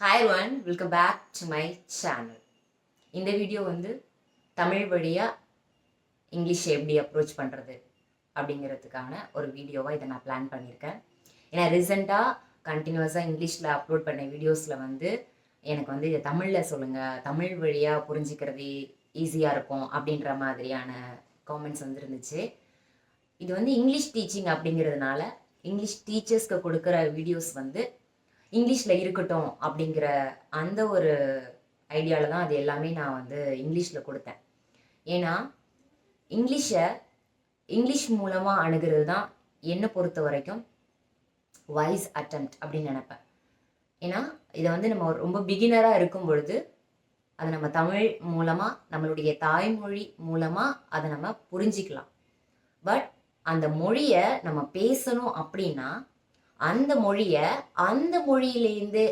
Hi one welcome back to my channel இந்த video வந்து தமிழ் வழியாக இங்கிலீஷை எப்படி அப்ரோச் பண்ணுறது அப்படிங்கிறதுக்கான ஒரு வீடியோவாக இதை நான் பிளான் பண்ணியிருக்கேன். ஏன்னா ரீசெண்டாக கண்டினியூஸாக இங்கிலீஷில் அப்லோட் பண்ண வீடியோஸில் வந்து எனக்கு வந்து இதை தமிழில் சொல்லுங்கள் தமிழ் வழியாக புரிஞ்சிக்கிறது ஈஸியாக இருக்கும் அப்படின்ற மாதிரியான காமெண்ட்ஸ் வந்துருந்துச்சு இது வந்து இங்கிலீஷ் டீச்சிங் அப்படிங்கிறதுனால இங்கிலீஷ் டீச்சர்ஸ்க்கு கொடுக்குற வீடியோஸ் வந்து இங்கிலீஷில் இருக்கட்டும் அப்படிங்கிற அந்த ஒரு ஐடியாவில் தான் அது எல்லாமே நான் வந்து இங்கிலீஷில் கொடுத்தேன். ஏன்னா இங்கிலீஷை இங்கிலீஷ் மூலமாக அணுகிறது தான் என்னை பொறுத்த வரைக்கும் வைஸ் அட்டம் அப்படின்னு நினைப்பேன். ஏன்னா இதை வந்து நம்ம ரொம்ப பிகினராக இருக்கும் பொழுது அதை நம்ம தமிழ் மூலமாக நம்மளுடைய தாய்மொழி மூலமாக அதை நம்ம புரிஞ்சிக்கலாம். பட் அந்த மொழியை நம்ம பேசணும் அப்படின்னா அந்த மொழியை அந்த மொழியிலேருந்து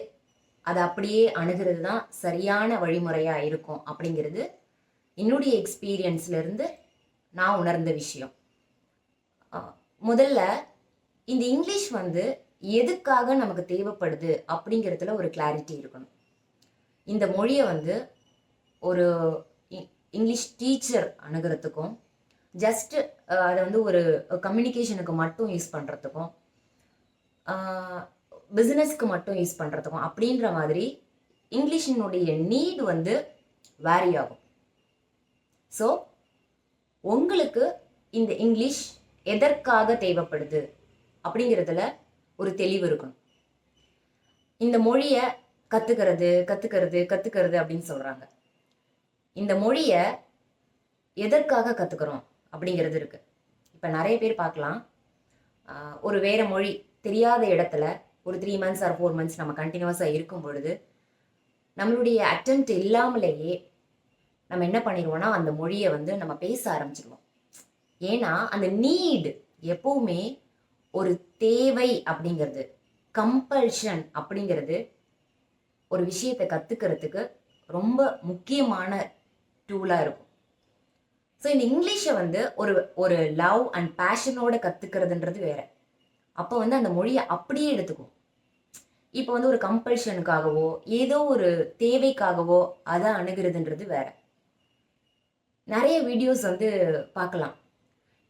அதை அப்படியே அணுகிறது தான் சரியான வழிமுறையாக இருக்கும் அப்படிங்கிறது என்னுடைய எக்ஸ்பீரியன்ஸ்லேருந்து நான் உணர்ந்த விஷயம். முதல்ல இந்த இங்கிலீஷ் வந்து எதுக்காக நமக்கு தேவைப்படுது அப்படிங்கிறதுல ஒரு கிளாரிட்டி இருக்கணும். இந்த மொழியை வந்து ஒரு இங்கிலீஷ் டீச்சர் அணுகிறதுக்கும் ஜஸ்ட் அதை வந்து ஒரு கம்யூனிகேஷனுக்கு மட்டும் யூஸ் பண்ணுறதுக்கும் பிஸ்னஸ்க்கு மட்டும் யூஸ் பண்ணுறதுக்கும் அப்படின்ற மாதிரி இங்கிலீஷினுடைய நீட் வந்து வேரி ஆகும். ஸோ உங்களுக்கு இந்த இங்கிலீஷ் எதற்காக தேவைப்படுது அப்படிங்கிறதுல ஒரு தெளிவு இருக்கணும். இந்த மொழியை கற்றுக்கிறது கற்றுக்கிறது கற்றுக்கிறது அப்படின்னு சொல்கிறாங்க இந்த மொழியை எதற்காக கற்றுக்குறோம் அப்படிங்கிறது இருக்குது இப்போ நிறைய பேர் பார்க்கலாம். ஒரு வேறு மொழி தெரியாத இடத்துல ஒரு three months or four months நம்ம கண்டினியூஸாக இருக்கும் பொழுது நம்மளுடைய அட்டெம்ப்ட் இல்லாமலேயே நம்ம என்ன பண்ணிடுவோம்னா அந்த மொழியை வந்து நம்ம பேச ஆரம்பிச்சிடுவோம். ஏன்னா அந்த நீடு எப்பவுமே ஒரு தேவை அப்படிங்கிறது கம்பல்ஷன் அப்படிங்கிறது ஒரு விஷயத்தை கற்றுக்கிறதுக்கு ரொம்ப முக்கியமான டூலாக இருக்கும். ஸோ இந்த இங்கிலீஷை வந்து ஒரு ஒரு லவ் அண்ட் பேஷனோட கற்றுக்கிறதுன்றது வேற. அப்போ வந்து அந்த மொழியை அப்படியே எடுத்துக்கும். இப்போ வந்து ஒரு கம்பல்ஷனுக்காகவோ ஏதோ ஒரு தேவைக்காகவோ அதை அணுகிறதுன்றது வேற. நிறைய வீடியோஸ் வந்து பார்க்கலாம்.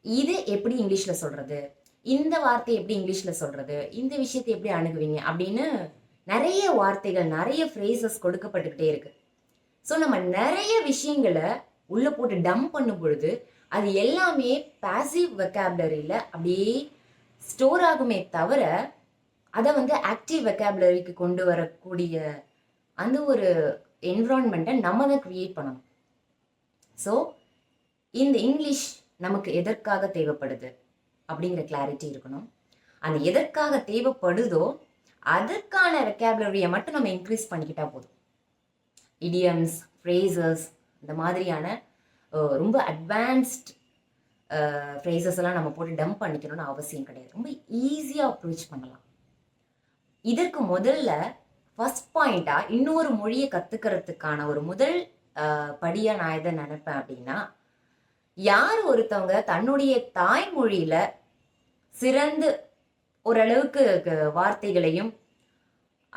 இது எப்படி இங்கிலீஷில் சொல்கிறது இந்த வார்த்தை எப்படி இங்கிலீஷில் சொல்கிறது இந்த விஷயத்தை எப்படி அணுகுவீங்க? அப்படின்னு நிறைய வார்த்தைகள் நிறைய ஃப்ரேசஸ் கொடுக்கப்பட்டுக்கிட்டே இருக்கு. ஸோ நம்ம நிறைய விஷயங்களை உள்ளே போட்டு டம்ப் பண்ணும் பொழுது அது எல்லாமே பேசிவ் வெக்காபுலரியில் அப்படியே ஸ்டோர் ஆகுமே தவிர அதை வந்து ஆக்டிவ் வெக்காபுலரிக்கு கொண்டு வரக்கூடிய அந்த ஒரு என்விரான்மெண்ட்டை நம்ம தான் க்ரியேட் பண்ணணும். ஸோ இந்த இங்கிலீஷ் நமக்கு எதற்காக தேவைப்படுது? அப்படிங்கிற கிளாரிட்டி இருக்கணும். அந்த எதற்காக தேவைப்படுதோ அதற்கான வெக்காபுலரியை மட்டும் நம்ம இன்க்ரீஸ் பண்ணிக்கிட்டா போதும். இடியம்ஸ் ஃப்ரேசஸ் இந்த மாதிரியான ரொம்ப அட்வான்ஸ்ட் ஃப்ரேசஸ் எல்லாம் நம்ம போட்டு டம்ப் பண்ணிக்கணும்னு அவசியம் கிடையாது. ரொம்ப ஈஸியாக அப்ரோச் பண்ணலாம். இதற்கு முதல்ல ஃபஸ்ட் பாயிண்டாக இன்னொரு மொழியை கற்றுக்கிறதுக்கான ஒரு முதல் படியாக நான் எதை நினைப்பேன் அப்படின்னா யார் ஒருத்தவங்க தன்னுடைய தாய்மொழியில் சிறந்து ஓரளவுக்கு வார்த்தைகளையும்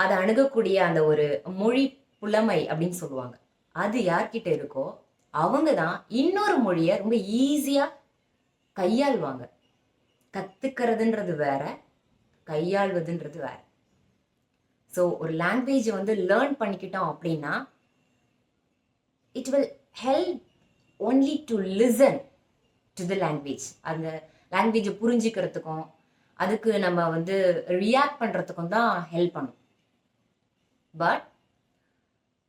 அதை அணுகக்கூடிய அந்த ஒரு மொழி புலமை அப்படின்னு சொல்லுவாங்க. அது யார்கிட்ட இருக்கோ அவங்க தான் இன்னொரு மொழியை ரொம்ப ஈஸியாக கையாள்வாங்க. கற்றுக்கிறதுன்றது வேற கையாள்வதுன்றது வேற. ஸோ ஒரு லாங்குவேஜை வந்து லேர்ன் பண்ணிக்கிட்டோம் அப்படின்னா it will help only to listen to the language அந்த லாங்குவேஜை புரிஞ்சுக்கிறதுக்கும் அதுக்கு நம்ம வந்து ரியாக்ட் பண்ணுறதுக்கும் தான் ஹெல்ப் பண்ணும். பட்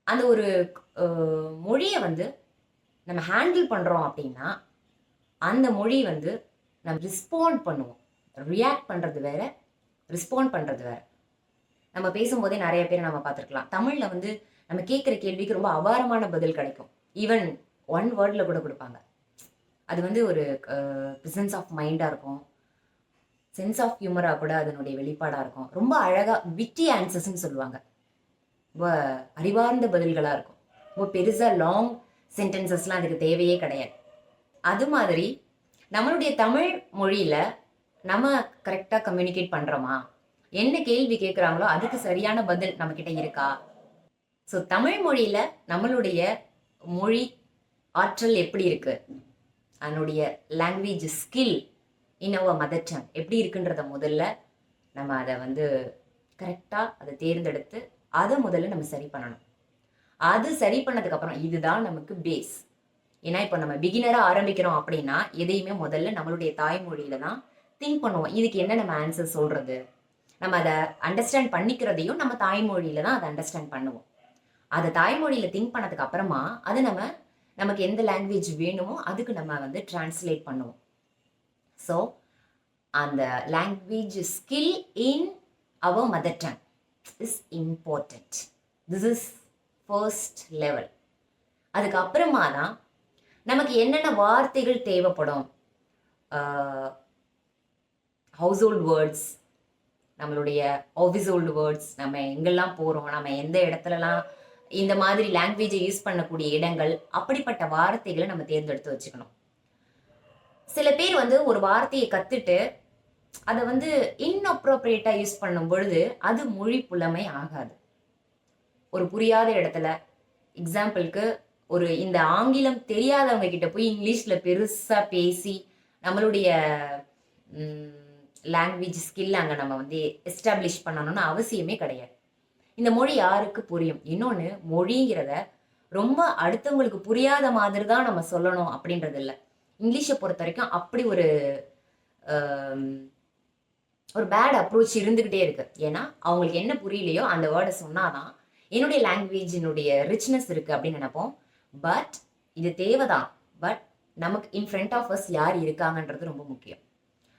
அந்த ஒரு மொழியை வந்து நம்ம ஹேண்டில் பண்ணுறோம் அப்படின்னா அந்த மொழி வந்து நம்ம ரிஸ்பாண்ட் பண்ணுவோம். ரியாக்ட் பண்ணுறது வேற ரிஸ்பாண்ட் பண்ணுறது வேற. நம்ம பேசும்போதே நிறைய பேரை நம்ம பார்த்துருக்கலாம். தமிழில் வந்து நம்ம கேட்குற கேள்விக்கு ரொம்ப அபாரமான பதில் கிடைக்கும். ஈவன் ஒன் வேர்டில் கூட கொடுப்பாங்க. அது வந்து ஒரு ப்ரிசன்ஸ் ஆஃப் மைண்டாக இருக்கும். சென்ஸ் ஆஃப் ஹியூமராக கூட அதனுடைய வெளிப்பாடாக இருக்கும். ரொம்ப அழகாக விட்டி ஆன்சர்ஸ்ன்னு சொல்லுவாங்க. ரொம்ப அறிவார்ந்த பதில்களாக இருக்கும். ரொம்ப பெருசாக லாங் சென்டென்சஸ்லாம் அதுக்கு தேவையே கிடையாது. அது மாதிரி நம்மளுடைய தமிழ் மொழியில் நம்ம கரெக்டாக கம்யூனிகேட் பண்ணுறோமா என்ன கேள்வி கேட்குறாங்களோ அதுக்கு சரியான பதில் நம்மக்கிட்ட இருக்கா? ஸோ தமிழ் மொழியில் நம்மளுடைய மொழி ஆற்றல் எப்படி இருக்கு? அதனுடைய language skill in our mother tongue எப்படி இருக்குன்றத முதல்ல நம்ம அதை வந்து கரெக்டாக அதை தேர்ந்தெடுத்து அதை முதல்ல நம்ம சரி பண்ணணும். அது சரி பண்ணதுக்கப்புறம் இதுதான் நமக்கு பேஸ் ஏன்னா இப்போ நம்ம பிகினராக ஆரம்பிக்கிறோம் அப்படின்னா எதையுமே முதல்ல நம்மளுடைய தாய்மொழியில தான் திங்க் பண்ணுவோம். இதுக்கு என்ன நம்ம ஆன்சர் சொல்றது? நம்ம அதை அண்டர்ஸ்டாண்ட் பண்ணிக்கிறதையும் நம்ம தாய்மொழியில தான் அதை அண்டர்ஸ்டாண்ட் பண்ணுவோம். அதை தாய்மொழியில திங்க் பண்ணதுக்கு அப்புறமா அது நம்ம நமக்கு எந்த லாங்குவேஜ் வேணுமோ அதுக்கு நம்ம வந்து டிரான்ஸ்லேட் பண்ணுவோம். ஸோ அந்த language skill in our mother tongue is important this is first level அதுக்கப்புறமா தான் நமக்கு என்னென்ன வார்த்தைகள் தேவைப்படும்? ஹவுஸ் ஹோல்ட் வேர்ட்ஸ் நம்மளுடைய ஆஃபீஸ் ஹோல்டு வேர்ட்ஸ் நம்ம எங்கெல்லாம் போகிறோம் நம்ம எந்த இடத்துலலாம் இந்த மாதிரி லாங்குவேஜை யூஸ் பண்ணக்கூடிய இடங்கள் அப்படிப்பட்ட வார்த்தைகளை நம்ம தேர்ந்தெடுத்து வச்சுக்கணும். சில பேர் வந்து ஒரு வார்த்தையை கற்றுட்டு அதை வந்து இன்அப்ரோப்ரியேட்டாக யூஸ் பண்ணும் பொழுது அது மொழி புலமை ஆகாது. ஒரு புரியாத இடத்துல எக்ஸாம்பிளுக்கு ஒரு இந்த ஆங்கிலம் தெரியாதவங்க கிட்ட போய் இங்கிலீஷ்ல பெருசா பேசி நம்மளுடைய லாங்குவேஜ் ஸ்கில் அங்கே நம்ம வந்து எஸ்டாப்ளிஷ் பண்ணணும்னு அவசியமே கிடையாது. இந்த மொழி யாருக்கு புரியும்? இன்னொன்று மொழிங்கிறத ரொம்ப அடுத்தவங்களுக்கு புரியாத மாதிரி தான் நம்ம சொல்லணும் அப்படின்றது இல்லை. இங்கிலீஷை பொறுத்த வரைக்கும் அப்படி ஒரு ஒரு பேட் அப்ரோச் இருந்துக்கிட்டே இருக்கு. ஏன்னா அவங்களுக்கு என்ன புரியலையோ அந்த வேர்டை சொன்னாதான் என்னுடைய லாங்குவேஜினுடைய ரிச்னஸ் இருக்குது அப்படின்னு நினைப்போம். பட் இது தேவைதான். பட் நமக்கு இன் ஃப்ரண்ட் ஆஃப் அஸ் யார் இருக்காங்கன்றது ரொம்ப முக்கியம்.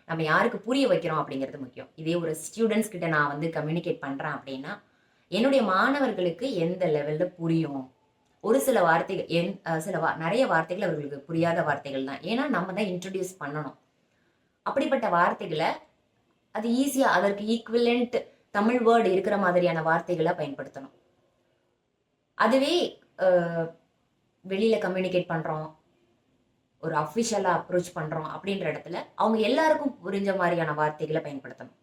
நம்ம யாருக்கு புரிய வைக்கிறோம் அப்படிங்கிறது முக்கியம். இதே ஒரு ஸ்டூடெண்ட்ஸ் கிட்ட நான் வந்து கம்யூனிகேட் பண்ணுறேன் அப்படின்னா என்னுடைய மாணவர்களுக்கு எந்த லெவலில் புரியும்? ஒரு சில வார்த்தைகள் என் சில வா நிறைய வார்த்தைகள் அவர்களுக்கு புரியாத வார்த்தைகள் தான். ஏன்னா நம்ம தான் இன்ட்ரடியூஸ் பண்ணணும். அப்படிப்பட்ட வார்த்தைகளை அது ஈஸியாக அதற்கு ஈக்குவலண்ட் தமிழ் வேர்டு இருக்கிற மாதிரியான வார்த்தைகளை பயன்படுத்தணும். அதுவே வெளியில் கம்யூனிகேட் பண்ணுறோம் ஒரு அஃபிஷியலாக அப்ரோச் பண்ணுறோம் அப்படின்ற இடத்துல அவங்க எல்லாருக்கும் புரிஞ்ச மாதிரியான வார்த்தைகளை பயன்படுத்தணும்.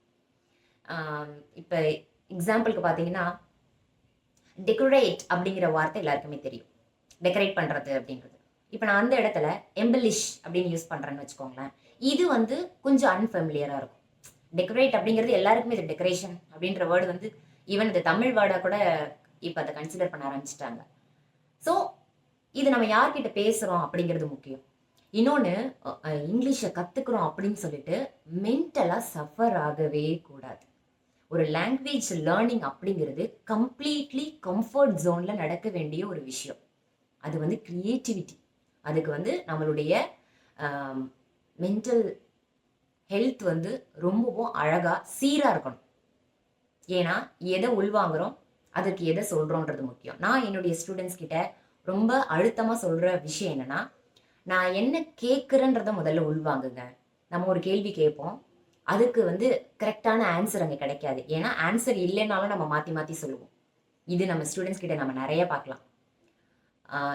இப்போ எக்ஸாம்பிளுக்கு பார்த்தீங்கன்னா டெக்கரேட் அப்படிங்கிற வார்த்தை எல்லாருக்குமே தெரியும். டெக்கரேட் பண்ணுறது அப்படின்றது. இப்போ நான் அந்த இடத்துல எம்பலிஷ் அப்படின்னு யூஸ் பண்ணுறேன்னு வச்சுக்கோங்களேன். இது வந்து கொஞ்சம் அன்ஃபெமிலியராக இருக்கும். டெக்கரேட் அப்படிங்கிறது எல்லாருக்குமே இது டெக்கரேஷன் அப்படின்ற வேர்டு வந்து ஈவன் இந்த தமிழ் வேர்டாக கூட இப்போ அதை கன்சிடர் பண்ண ஆரம்பிச்சிட்டாங்க. ஸோ இது நம்ம யார்கிட்ட பேசுகிறோம் அப்படிங்கிறது முக்கியம். இன்னொன்று இங்கிலீஷை கற்றுக்குறோம் அப்படின்னு சொல்லிட்டு மென்டலாக சஃபர் ஆகவே கூடாது. ஒரு லாங்குவேஜ் லேர்னிங் அப்படிங்கிறது கம்ப்ளீட்லி கம்ஃபர்ட் ஜோனில் நடக்க வேண்டிய ஒரு விஷயம். அது வந்து க்ரியேட்டிவிட்டி அதுக்கு வந்து நம்மளுடைய மென்டல் ஹெல்த் வந்து ரொம்பவும் அழகாக சீராக இருக்கணும். ஏன்னா எதை உள்வாங்குறோம் அதுக்கு எதை சொல்கிறோன்றது முக்கியம். நான் என்னுடைய ஸ்டூடெண்ட்ஸ் கிட்ட ரொம்ப அழுத்தமாக சொல்கிற விஷயம் என்னன்னா நான் என்ன கேட்குறேன்றத முதல்ல உள்வாங்குங்க. நம்ம ஒரு கேள்வி கேட்போம். அதுக்கு வந்து கரெக்டான ஆன்சர் அங்கே கிடைக்காது. ஏன்னா ஆன்சர் இல்லைனாலும் நம்ம மாற்றி மாற்றி சொல்லுவோம். இது நம்ம ஸ்டூடெண்ட்ஸ் கிட்ட நம்ம நிறைய பார்க்கலாம்.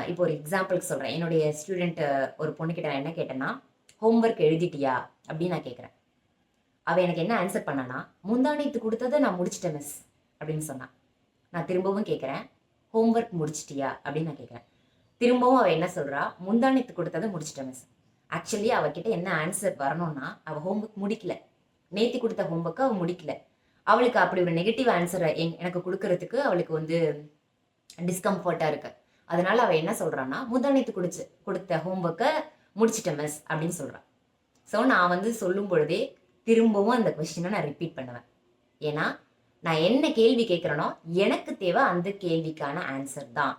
இப்போ ஒரு எக்ஸாம்பிளுக்கு சொல்கிறேன் என்னுடைய ஸ்டூடெண்ட்டு ஒரு பொண்ணுக்கிட்ட நான் என்ன கேட்டேன்னா ஹோம்ஒர்க் எழுதிட்டியா? அப்படின்னு நான் கேட்குறேன் அவள் எனக்கு என்ன ஆன்சர் பண்ணனா முந்தானைத்து கொடுத்ததை நான் முடிச்சிட்டேன் மிஸ் அப்படின்னு சொன்னான் நான் திரும்பவும் கேட்குறேன் ஹோம்ஒர்க் முடிச்சிட்டியா? அப்படின்னு நான் கேட்குறேன் திரும்பவும் அவள் என்ன சொல்கிறா முந்தானைத்து கொடுத்ததை முடிச்சிட்டேன் மிஸ் ஆக்சுவலி அவகிட்ட என்ன ஆன்சர் வரணும்னா அவள் ஹோம்ஒர்க் முடிக்கல. நேத்தி கொடுத்த ஹோம்ஒர்க்கை அவள் முடிக்கல. அவளுக்கு அப்படி ஒரு நெகட்டிவ் ஆன்சரை எனக்கு கொடுக்கறதுக்கு அவளுக்கு வந்து டிஸ்கம்ஃபர்ட்டாக இருக்கு. அதனால அவள் என்ன சொல்கிறான்னா முந்தானைத்து குடிச்சு கொடுத்த ஹோம்ஒர்க்கை முடிச்சிட்டேன் மிஸ் அப்படின்னு சொல்கிறான் ஸோ நான் வந்து சொல்லும் பொழுதே திரும்பவும் அந்த கொஸ்டினை நான் ரிப்பீட் பண்ணுவேன். ஏன்னா நான் என்ன கேள்வி கேட்குறேனோ எனக்கு தேவை அந்த கேள்விக்கான ஆன்சர் தான்.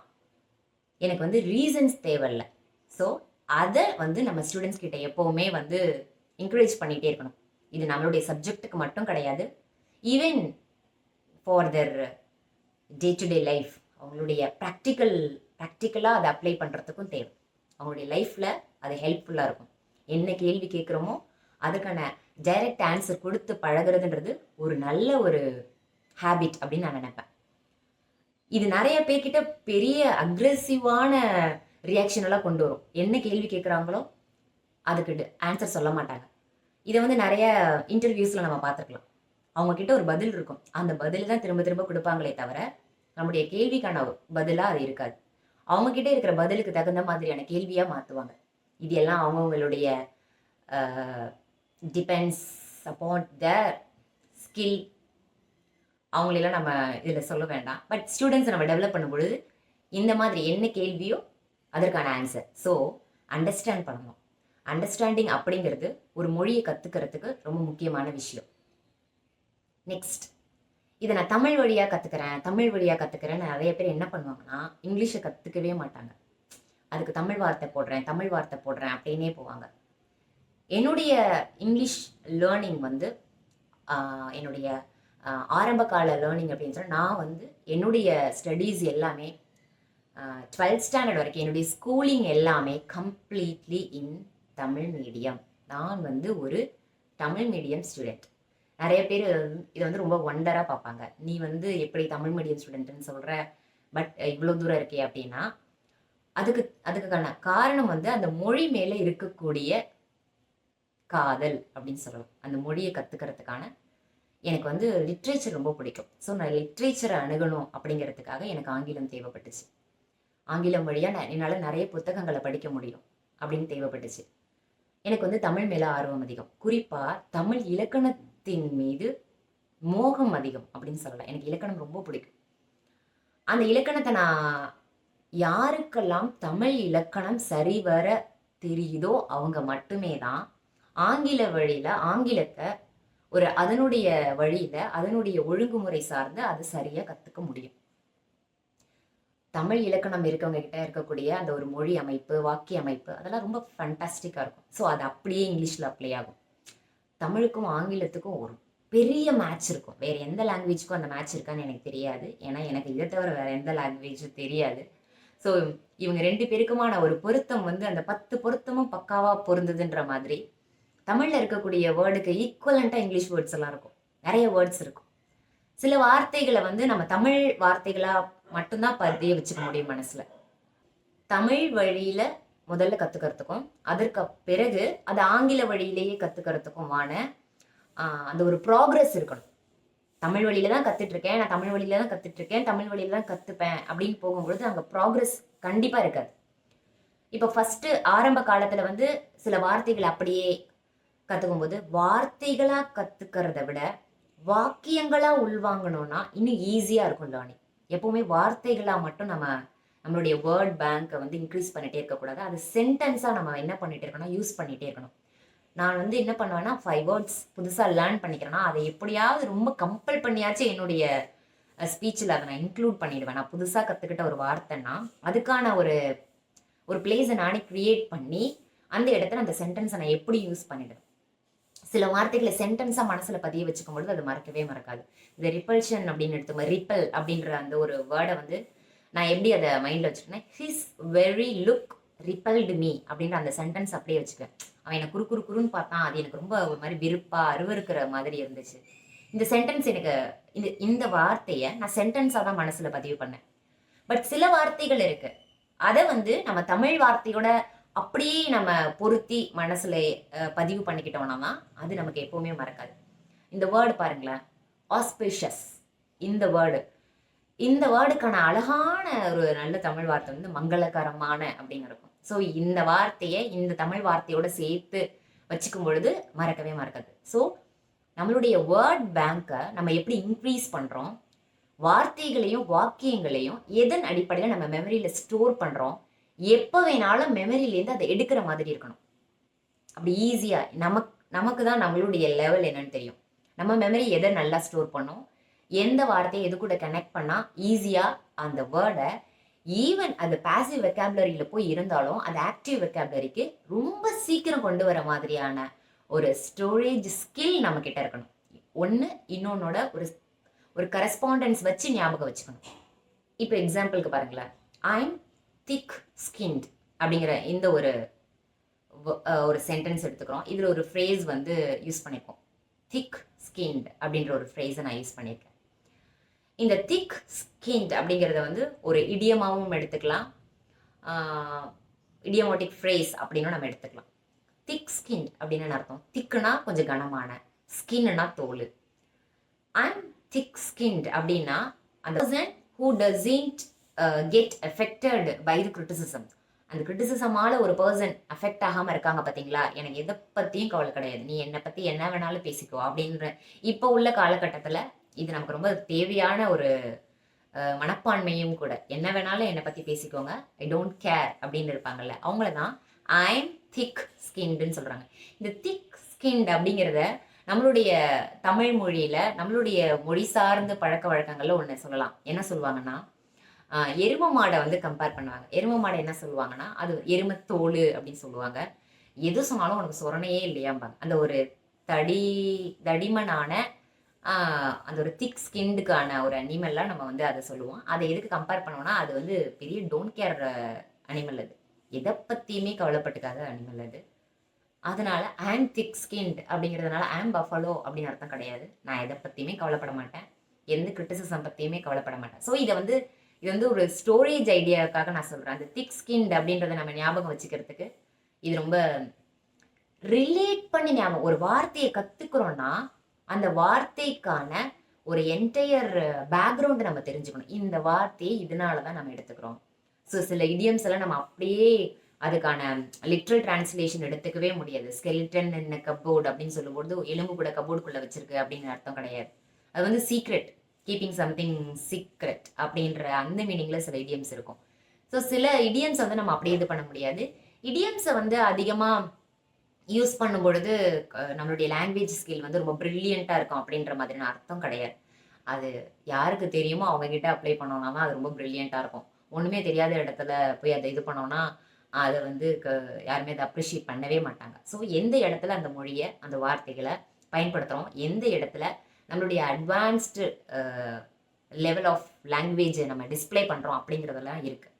எனக்கு வந்து ரீசன்ஸ் தேவையில்ல. ஸோ அதை வந்து நம்ம ஸ்டூடெண்ட்ஸ் கிட்ட எப்போவுமே வந்து என்கரேஜ் பண்ணிகிட்டே இருக்கணும். இது நம்மளுடைய சப்ஜெக்ட்டுக்கு மட்டும் கிடையாது. Even for the day to day life அவங்களுடைய ப்ராக்டிக்கல் ப்ராக்டிக்கலாக அதை அப்ளை பண்ணுறதுக்கும் தேவை. அவங்களுடைய லைஃப்பில் அது ஹெல்ப்ஃபுல்லாக இருக்கும். என்ன கேள்வி கேட்குறோமோ அதுக்கான டைரக்ட் ஆன்சர் கொடுத்து பழகுறதுன்றது ஒரு நல்ல ஒரு ஹேபிட் அப்படின்னு நான் நினைப்பேன். இது நிறைய பேர்கிட்ட பெரிய அக்ரெசிவான ரியாக்ஷன் எல்லாம் கொண்டு வரும். என்ன கேள்வி கேட்குறாங்களோ அதுக்கு ஆன்சர் சொல்ல மாட்டாங்க. இதை வந்து நிறைய இன்டர்வியூஸில் நம்ம பார்த்துருக்கலாம். அவங்கக்கிட்ட ஒரு பதில் இருக்கும். அந்த பதில் தான் திரும்ப திரும்ப கொடுப்பாங்களே தவிர நம்முடைய கேள்விக்கான பதிலாக அது இருக்காது. அவங்கக்கிட்ட இருக்கிற பதிலுக்கு தகுந்த மாதிரியான கேள்வியாக மாற்றுவாங்க இது எல்லாம் அவங்கவுங்களுடைய டிபெண்ட்ஸ் அப்பான் தேர் ஸ்கில் அவங்களெல்லாம் நம்ம இதில் சொல்ல வேண்டாம். பட் ஸ்டூடெண்ட்ஸை நம்ம டெவலப் பண்ணும்பொழுது இந்த மாதிரி என்ன கேள்வியோ அதற்கான ஆன்சர் ஸோ அண்டர்ஸ்டாண்ட் பண்ணணும். அண்டர்ஸ்டாண்டிங் அப்படிங்கிறது ஒரு மொழியை கற்றுக்கிறதுக்கு ரொம்ப முக்கியமான விஷயம். நெக்ஸ்ட் இதை நான் தமிழ் வழியாக கற்றுக்கிறேன் தமிழ் வழியாக கற்றுக்கிறேன்னு நிறைய பேர் என்ன பண்ணுவாங்கன்னா இங்கிலீஷை கற்றுக்கவே மாட்டாங்க. அதுக்கு தமிழ் வார்த்தை போடுறேன் தமிழ் வார்த்தை போடுறேன் அப்படின்னே போவாங்க. என்னுடைய இங்கிலீஷ் லேர்னிங் வந்து என்னுடைய ஆரம்ப கால லேர்னிங் அப்படின்னு சொன்னால் நான் வந்து என்னுடைய ஸ்டடீஸ் எல்லாமே டுவெல்த் ஸ்டாண்டர்ட் வரைக்கும் என்னுடைய ஸ்கூலிங் எல்லாமே கம்ப்ளீட்லி இன் தமிழ் மீடியம் நான் வந்து ஒரு தமிழ் மீடியம் ஸ்டூடெண்ட் நிறைய பேர் இதை வந்து ரொம்ப ஒண்டராக பார்ப்பாங்க. நீ வந்து எப்படி தமிழ் மீடியம் ஸ்டூடெண்ட்னு சொல்கிற பட் இவ்வளோ தூரம் இருக்கே அப்படின்னா அதுக்கு அதுக்கான காரணம் வந்து அந்த மொழி மேலே இருக்கக்கூடிய காதல் அப்படின்னு சொல்லலாம். அந்த மொழியை கற்றுக்கிறதுக்கான எனக்கு வந்து லிட்ரேச்சர் ரொம்ப பிடிக்கும். ஸோ நான் லிட்ரேச்சரை அணுகணும் அப்படிங்கிறதுக்காக எனக்கு ஆங்கிலம் தேவைப்பட்டுச்சு. ஆங்கிலம் வழியாக நான் என்னால் நிறைய புத்தகங்களை படிக்க முடியும் அப்படின்னு தேவைப்பட்டுச்சு. எனக்கு வந்து தமிழ் மேலே ஆர்வம் அதிகம். குறிப்பாக தமிழ் இலக்கணத்தின் மீது மோகம் அதிகம் அப்படின்னு சொல்லலாம். எனக்கு இலக்கணம் ரொம்ப பிடிக்கும். அந்த இலக்கணத்தை நான் யாருக்கெல்லாம் தமிழ் இலக்கணம் சரிவர தெரியுதோ அவங்க மட்டுமே தான் ஆங்கில வழியில் ஆங்கிலத்தை ஒரு அதனுடைய வழியில அதனுடைய ஒழுங்குமுறை சார்ந்து அது சரியா கத்துக்க முடியும். தமிழ் இலக்கணம் இருக்கவங்க கிட்ட இருக்கக்கூடிய அந்த ஒரு மொழி அமைப்பு வாக்கிய அமைப்பு அதெல்லாம் ரொம்ப ஃபண்டாஸ்டிக்காக இருக்கும். ஸோ அது அப்படியே இங்கிலீஷில் அப்ளை ஆகும். தமிழுக்கும் ஆங்கிலத்துக்கும் ஒரு பெரிய மேட்ச் இருக்கும். வேறு எந்த லாங்குவேஜ்க்கும் அந்த மேட்ச் இருக்கான்னு எனக்கு தெரியாது. ஏன்னா எனக்கு இதை தவிர வேறு எந்த லாங்குவேஜும் தெரியாது. ஸோ இவங்க ரெண்டு பேருக்குமான ஒரு பொருத்தம் வந்து அந்த பத்து பொருத்தமும் பக்காவாக பொருந்ததுன்ற மாதிரி தமிழில் இருக்கக்கூடிய வேர்டுக்கு ஈக்குவலண்ட்டாக இங்கிலீஷ் வேர்ட்ஸ் எல்லாம் இருக்கும். நிறைய வேர்ட்ஸ் இருக்கும். சில வார்த்தைகளை வந்து நம்ம தமிழ் வார்த்தைகளாக மட்டும்தான் பதிய வச்சுக்க முடியும் மனசில். தமிழ் வழியில் முதல்ல கற்றுக்கிறதுக்கும் அதற்கு பிறகு அது ஆங்கில வழியிலேயே கற்றுக்கிறதுக்குமான அந்த ஒரு ப்ராக்ரஸ் இருக்கணும். தமிழ் வழியில தான் கற்றுட்ருக்கேன் நான் தமிழ் வழியில தான் கற்றுட்ருக்கேன் தமிழ் வழியில தான் கற்றுப்பேன் அப்படின்னு போகும்பொழுது அங்கே ப்ராக்ரஸ் கண்டிப்பாக இருக்காது. இப்போ ஃபஸ்ட்டு ஆரம்ப காலத்தில் வந்து சில வார்த்தைகள் அப்படியே கற்றுக்கும் போது வார்த்தைகளாக கற்றுக்கிறத விட வாக்கியங்களாக உள்வாங்கணும்னா இன்னும் ஈஸியாக இருக்கும் லேர்னிங் எப்போவுமே வார்த்தைகளாக மட்டும் நம்ம நம்மளுடைய வேர்ட் பேங்க்கை வந்து இன்க்ரீஸ் பண்ணிகிட்டே இருக்கக்கூடாது அது சென்டென்ஸாக நம்ம என்ன பண்ணிகிட்டே இருக்கணும்? யூஸ் பண்ணிகிட்டே இருக்கணும். நான் வந்து என்ன பண்ணுவேன்னா ஃபைவ் வேர்ட்ஸ் புதுசாக லேர்ன் பண்ணிக்கிறேன்னா அதை எப்படியாவது ரொம்ப கம்பல் பண்ணியாச்சும் என்னுடைய ஸ்பீச்சில் அதை நான் இன்க்ளூட் பண்ணிடுவேன். நான் புதுசாக கற்றுக்கிட்ட ஒரு வார்த்தைன்னா அதுக்கான ஒரு ஒரு பிளேஸை நானே க்ரியேட் பண்ணி அந்த இடத்துல அந்த சென்டென்ஸை நான் எப்படி யூஸ் பண்ணிடுவேன்? சில வார்த்தைகளை சென்டென்ஸாக மனசில் பதிய வச்சுக்கும் பொழுது அது மறக்கவே மறக்காது. இந்த ரிப்பல்ஷன் அப்படின்னு எடுத்துக்கோங்க ரிப்பல் அப்படின்ற அந்த ஒரு வேர்டை வந்து நான் எப்படி அதை மைண்டில் வச்சுருக்கேன் his very look repelled me அப்படின்ற அந்த சென்டென்ஸ் அப்படியே வச்சுக்கேன் அவன் எனக்கு குறு குறு குறுன்னு பார்த்தான். அது எனக்கு ரொம்ப ஒரு மாதிரி விருப்பாக அருவருக்கிற மாதிரி இருந்துச்சு. இந்த சென்டென்ஸ் எனக்கு இந்த இந்த வார்த்தையை நான் சென்டென்ஸாக தான் மனசில் பதிவு பண்ணேன். பட் சில வார்த்தைகள் இருக்குது அதை வந்து நம்ம தமிழ் வார்த்தையோட அப்படியே நம்ம பொருத்தி மனசில் பதிவு பண்ணிக்கிட்டோம்னா தான் அது நமக்கு எப்போவுமே மறக்காது. இந்த வேர்டு பாருங்களேன். ஆஸ்பிஷஸ் இந்த வேர்டு இந்த வேர்டுக்கான அழகான ஒரு நல்ல தமிழ் வார்த்தை வந்து மங்களகரமான அப்படின்னு இருக்கும். ஸோ இந்த வார்த்தையை இந்த தமிழ் வார்த்தையோட சேர்த்து வச்சுக்கும் பொழுது மறக்கவே மறக்காது. ஸோ நம்மளுடைய வேர்ட் பேங்கை நம்ம எப்படி இன்க்ரீஸ் பண்ணுறோம் வார்த்தைகளையும் வாக்கியங்களையும் எதன் அடிப்படையில் நம்ம மெமரியில் ஸ்டோர் பண்ணுறோம் எப்போ வேணாலும் மெமரியிலேருந்து அதை எடுக்கிற மாதிரி இருக்கணும். அப்படி ஈஸியாக நமக்கு நமக்கு தான் நம்மளுடைய லெவல் என்னன்னு தெரியும். நம்ம மெமரி எதை நல்லா ஸ்டோர் பண்ணோம்? எந்த வார்த்தையை எது கூட கனெக்ட் பண்ணால் ஈஸியாக அந்த வேர்டை ஈவன் அது பாசிவ் வெக்காபுலரியில் போய் இருந்தாலும் அது ஆக்டிவ் வெக்காபுலரிக்கு ரொம்ப சீக்கிரம் கொண்டு வர மாதிரியான ஒரு ஸ்டோரேஜ் ஸ்கில் நம்மக்கிட்ட இருக்கணும். ஒன்று இன்னொன்னோட ஒரு ஒரு கரஸ்பாண்டன்ஸ் வச்சு ஞாபகம் வச்சுக்கணும். இப்போ எக்ஸாம்பிளுக்கு பாருங்களேன். ஐம் திக் ஸ்கின்ட் அப்படிங்கிற இந்த ஒரு ஒரு சென்டென்ஸ் எடுத்துக்கிறோம். இதில் ஒரு ஃப்ரேஸ் வந்து யூஸ் பண்ணியிருக்கோம் திக் ஸ்கின்ட் அப்படின்ற ஒரு ஃப்ரேஸை நான் யூஸ் பண்ணியிருக்கேன். இந்த திக் ஸ்கின்ட் அப்படிங்கிறத வந்து ஒரு இடியமாகவும் எடுத்துக்கலாம். இடியமோட்டிக் ஃப்ரேஸ் அப்படின்னு நம்ம எடுத்துக்கலாம். திக் ஸ்கின் அப்படின்னு அர்த்தம்? திக்குனா கொஞ்சம் கனமான ஸ்கின்னா தோல். ஐம் திக் ஸ்கின்ட் அப்படின்னா அந்த person who doesn't get affected by the criticism அந்த கிரிட்டிசிசமால ஒரு பர்சன் அஃபெக்ட் ஆகாமல் இருக்காங்க பார்த்தீங்களா எனக்கு எதை பற்றியும் கவலை கிடையாது. நீ என்னை பற்றி என்ன வேணாலும் பேசிக்கோ அப்படின்ற இப்போ உள்ள காலகட்டத்தில் இது நமக்கு ரொம்ப தேவையான ஒரு uh, மனப்பான்மையும் கூட. என்ன வேணாலும் என்னை பற்றி பேசிக்கோங்க. ஐ டோன்ட் கேர் அப்படின்னு இருப்பாங்கல்ல. அவங்கள தான் ஐம் திக் ஸ்கின்டுன்னு சொல்கிறாங்க இந்த திக் ஸ்கின்ட் அப்படிங்கிறத நம்மளுடைய தமிழ் மொழியில் நம்மளுடைய மொழி சார்ந்த பழக்க வழக்கங்களில் ஒன்று சொல்லலாம். என்ன சொல்லுவாங்கன்னா எரும மாடை வந்து கம்பேர் பண்ணுவாங்க. எரும மாடை என்ன சொல்லுவாங்கன்னா அது எருமத்தோல் அப்படின்னு சொல்லுவாங்க. எது சொன்னாலும் உனக்கு சொரணையே இல்லையாம்பாங்க. அந்த ஒரு தடி தடிமனான அந்த ஒரு திக் ஸ்கின்டுக்கான ஒரு அனிமல்லாம் நம்ம வந்து அதை சொல்லுவோம். அதை எதுக்கு கம்பேர் பண்ணோம்னா அது வந்து பெரிய டோன்ட் கேர் அனிமல் அது. எதை பற்றியுமே கவலைப்பட்டுக்காத அனிமல் அது. அதனால ஆம் திக் ஸ்கின்ட் அப்படிங்கிறதுனால ஆம் பஃபலோ அப்படின்னு அர்த்தம் கிடையாது. நான் எதை பற்றியுமே கவலைப்பட மாட்டேன். எந்த கிரிட்டிசிசம் பற்றியுமே கவலைப்பட மாட்டேன். ஸோ இதை வந்து இது வந்து ஒரு ஸ்டோரேஜ் ஐடியாவுக்காக நான் சொல்கிறேன் அந்த திக் ஸ்கின்ட் அப்படின்றத நம்ம ஞாபகம் வச்சுக்கிறதுக்கு இது ரொம்ப ரிலேட் பண்ணி ஞாபகம் ஒரு வார்த்தையை கற்றுக்குறோன்னா அந்த வார்த்தைக்கான ஒரு என்டையர் பேக்ரவுண்டை நம்ம தெரிஞ்சுக்கணும். இந்த வார்த்தையை இதனால தான் நம்ம எடுத்துக்கிறோம். ஸோ சில இடியம்ஸ் எல்லாம் நம்ம அப்படியே அதுக்கான லிட்ரல் டிரான்ஸ்லேஷன் எடுத்துக்கவே முடியாது. ஸ்கெலிட்டன் என்ன கபோர்டு அப்படின்னு சொல்லும்போது எலும்பு கூட கபோர்டுக்குள்ளே வச்சிருக்கு அப்படின்னு அர்த்தம் கிடையாது. அது வந்து சீக்ரெட் கீப்பிங் சம்திங் சீக்ரெட் அப்படின்ற அந்த மீனிங்கில் சில இடியம்ஸ் இருக்கும். ஸோ சில இடியம்ஸ் வந்து நம்ம அப்படியே இது பண்ண முடியாது. இடியம்ஸை வந்து அதிகமாக யூஸ் பண்ணும் பொழுது நம்மளுடைய லாங்குவேஜ் ஸ்கில் வந்து ரொம்ப ப்ரில்லியண்ட்டாக இருக்கும் அப்படின்ற மாதிரியான அர்த்தம் கிடையாது. அது யாருக்கு தெரியுமோ அவங்கக்கிட்ட அப்ளை பண்ணோம்னா தான் அது ரொம்ப ப்ரில்லியண்ட்டாக இருக்கும். ஒன்றுமே தெரியாத இடத்துல போய் அதை இது பண்ணோம்னா அதை வந்து க- யாருமே அதை அப்ரிஷியேட் பண்ணவே மாட்டாங்க. ஸோ எந்த இடத்துல அந்த மொழியை அந்த வார்த்தைகளை பயன்படுத்துகிறோம் எந்த இடத்துல நம்மளுடைய அட்வான்ஸ்டு லெவல் ஆஃப் லாங்குவேஜை நம்ம டிஸ்ப்ளே பண்ணுறோம் அப்படிங்கிறதெல்லாம் இருக்குது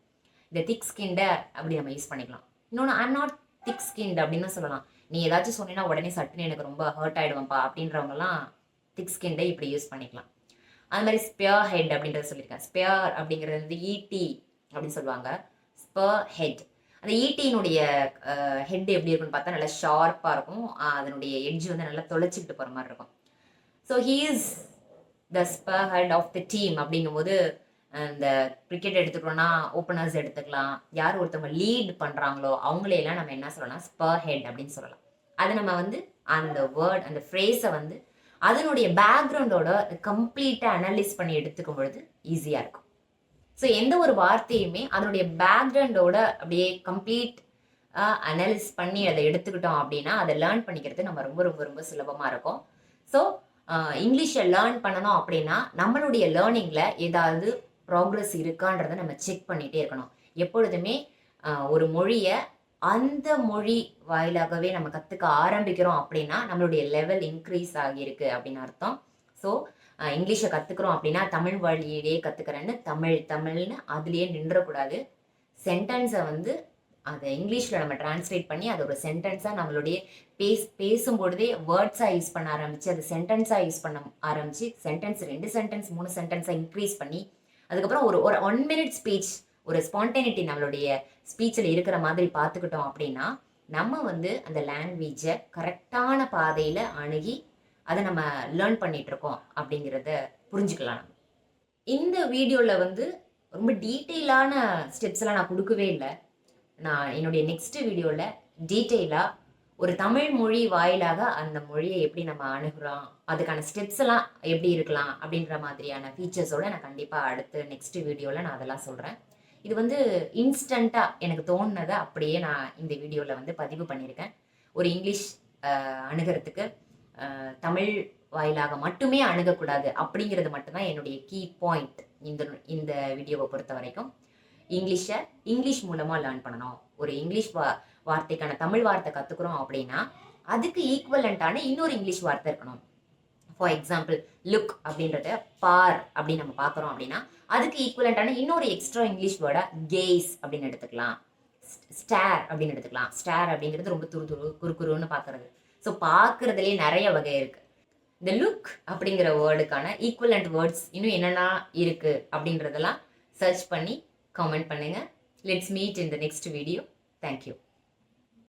இந்த திக் ஸ்கின்டை அப்படி நம்ம யூஸ் பண்ணிக்கலாம். இன்னொன்று ஐம் நாட் திக் ஸ்கின்ட் அப்படின்னு சொல்லலாம். நீ ஏதாச்சும் சொன்னீங்கன்னா உடனே சட்டுன்னு எனக்கு ரொம்ப ஹர்ட் ஆகிடுவேன்ப்பா அப்படின்றவங்கலாம் திக் ஸ்கின்டை இப்படி யூஸ் பண்ணிக்கலாம். அது மாதிரி ஸ்பியர் ஹெட் அப்படின்றத சொல்லியிருக்கேன். ஸ்பியர் அப்படிங்கிறது வந்து ஈட்டி அப்படின்னு சொல்லுவாங்க. ஸ்பர் ஹெட் அந்த e ஈட்டியினுடைய ஹெட் எப்படி இருக்குன்னு பார்த்தா நல்லா ஷார்ப்பாக இருக்கும். அதனுடைய எட்ஜ் வந்து நல்லா தொலைச்சிக்கிட்டு போகிற மாதிரி இருக்கும். So he is the spear head of the team அப்படிங்கும்போது இந்த கிரிக்கெட் எடுத்துக்கிறோம்னா ஓப்பனர்ஸ் எடுத்துக்கலாம். யார் ஒருத்தவங்க லீட் பண்ணுறாங்களோ அவங்களையெல்லாம் நம்ம என்ன சொல்லலாம்? ஸ்பர் ஹெட் அப்படின்னு சொல்லலாம். அதை நம்ம வந்து அந்த வேர்ட் அந்த ஃப்ரேஸை வந்து அதனுடைய பேக்ரவுண்டோட கம்ப்ளீட்டாக அனலைஸ் பண்ணி எடுத்துக்கும் பொழுது ஈஸியாக இருக்கும். ஸோ எந்த ஒரு வார்த்தையுமே அதனுடைய பேக்ரவுண்டோட அப்படியே கம்ப்ளீட் அனலைஸ் பண்ணி அதை எடுத்துக்கிட்டோம் அப்படின்னா அதை லேர்ன் பண்ணிக்கிறது நம்ம ரொம்ப ரொம்ப ரொம்ப சுலபமாக இருக்கும். ஸோ இங்கிலீஷை லேர்ன் பண்ணணும் அப்படின்னா நம்மளுடைய லேர்னிங்கில் ஏதாவது ப்ராக்ரஸ் இருக்கான்றதை நம்ம செக் பண்ணிகிட்டே இருக்கணும். எப்பொழுதுமே ஒரு மொழியை அந்த மொழி வாயிலாகவே நம்ம கற்றுக்க ஆரம்பிக்கிறோம் அப்படின்னா நம்மளுடைய லெவல் இன்க்ரீஸ் ஆகியிருக்கு அப்படின்னு அர்த்தம். ஸோ இங்கிலீஷை கற்றுக்குறோம் அப்படின்னா தமிழ் வழியிலேயே கற்றுக்கிறேன்னு தமிழ் தமிழ்னு அதுலேயே நின்றக்கூடாது. சென்டென்ஸை வந்து அதை இங்கிலீஷில் நம்ம டிரான்ஸ்லேட் பண்ணி அதை ஒரு சென்டென்ஸாக நம்மளுடைய பேஸ் பேசும்பொழுதே வேர்ட்ஸாக யூஸ் பண்ண ஆரம்பித்து அது சென்டென்ஸாக யூஸ் பண்ண ஆரம்பித்து சென்டென்ஸ் ரெண்டு சென்டென்ஸ் மூணு சென்டென்ஸாக இன்க்ரீஸ் பண்ணி அதுக்கப்புறம் ஒரு ஒரு ஒன் மினிட் ஸ்பீச் ஒரு ஸ்பான்டேனிட்டி நம்மளுடைய ஸ்பீச்சில் இருக்கிற மாதிரி பார்த்துக்கிட்டோம் அப்படின்னா நம்ம வந்து அந்த லாங்குவேஜை கரெக்டான பாதையில் அணுகி அதை நம்ம லேர்ன் பண்ணிகிட்ருக்கோம் இருக்கோம் அப்படிங்கிறத புரிஞ்சுக்கலாம் இந்த வீடியோவில் வந்து ரொம்ப டீட்டெயிலான ஸ்டெப்ஸ் எல்லாம் நான் கொடுக்கவே இல்லை. நான் என்னுடைய நெக்ஸ்ட் வீடியோவில் டீட்டெயிலாக ஒரு தமிழ் மொழி வாயிலாக அந்த மொழியை எப்படி நம்ம அணுகிறோம் அதுக்கான ஸ்டெப்ஸ் எல்லாம் எப்படி இருக்கலாம் அப்படின்ற மாதிரியான ஃபீச்சர்ஸோட நான் கண்டிப்பாக அடுத்து நெக்ஸ்ட் வீடியோவில் நான் அதெல்லாம் சொல்கிறேன் இது வந்து இன்ஸ்டண்ட்டாக எனக்கு தோணுனதை அப்படியே நான் இந்த வீடியோவில் வந்து பதிவு பண்ணியிருக்கேன். ஒரு இங்கிலீஷ் அணுகிறதுக்கு தமிழ் வாயிலாக மட்டுமே அணுகக்கூடாது அப்படிங்கிறது மட்டும்தான் என்னுடைய கீ பாயிண்ட் இந்த இந்த வீடியோவை பொறுத்த வரைக்கும் இங்கிலீஷை இங்கிலீஷ் மூலமாக லேர்ன் பண்ணணும். ஒரு இங்கிலீஷ் வா வார்த்தைக்கான தமிழ் வார்த்தை கற்றுக்குறோம் அப்படின்னா அதுக்கு ஈக்குவலண்ட்டான இன்னொரு இங்கிலீஷ் வார்த்தை இருக்கணும். ஃபார் எக்ஸாம்பிள் லுக் அப்படின்றத பார் அப்படின்னு நம்ம பார்க்குறோம் அப்படின்னா அதுக்கு ஈக்குவலண்ட்டான இன்னொரு எக்ஸ்ட்ரா இங்கிலீஷ் வேர்டை கேஸ் அப்படின்னு எடுத்துக்கலாம். ஸ்டார் அப்படின்னு எடுத்துக்கலாம். ஸ்டார் அப்படிங்கிறது ரொம்ப துரு துரு குறுகுறுன்னு பார்க்கறது. ஸோ பார்க்குறதுலேயே நிறைய வகை இருக்குது இந்த லுக் அப்படிங்கிற வேர்டுக்கான ஈக்குவலண்ட் வேர்ட்ஸ் இன்னும் என்னென்ன இருக்குது அப்படின்றதெல்லாம் சர்ச் பண்ணி கமெண்ட் பண்ணுங்கள் let's meet in the next video thank you